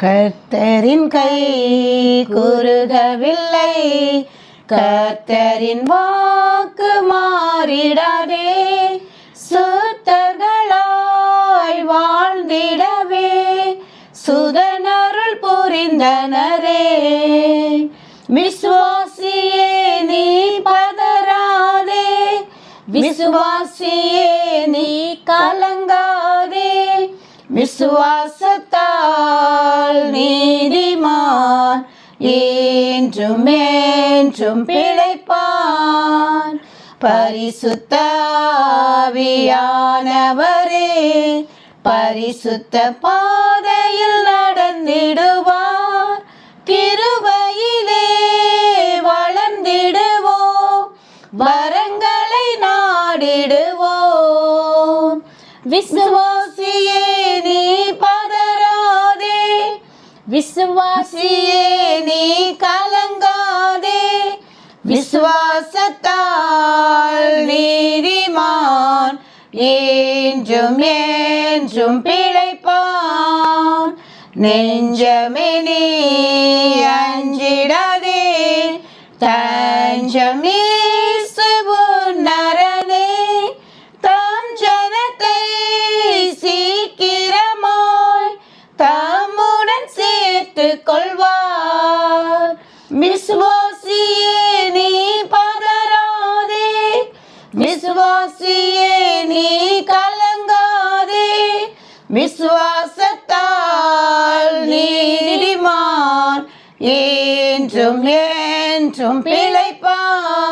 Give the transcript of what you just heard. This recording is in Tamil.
கர்த்தரின் கை குறுகவில்லை. கர்த்தரின் வாக்கு மாறிடவே. சுத்தர்களாய் வாழ்ந்திடவே. சுதனருள் புரிந்தனரே. விசுவாசியே நீ பதறாதே. விசுவாசியே நீ கலங்காதே. விசுவாசத்தா விசுவாசத்தால் நீதிமான் என்றும் என்றும் பிழைப்பான் பரிசுத்தவியானவரே பரிசுத்த பாதையில் நடந்திடுவார். கிருபையிலே வளர்ந்திடுவோம். வரங்களை நாடிடுவோம். விசுவாசியே விசுவாசியே நீ கலங்காதே. விசுவாசத்தால் நீதிமான் என்றும் என்றும் பிழைப்பான். நெஞ்சமே நீ அஞ்சிடாதே. தஞ்சமே சேர்த்து கொள்வார் விசுவாசியே நீ பதறாதே. விசுவாசியே நீ கலங்காதே. விசுவாசத்தால் நீதிமான். என்றும் என்றும் பிழைப்பான்.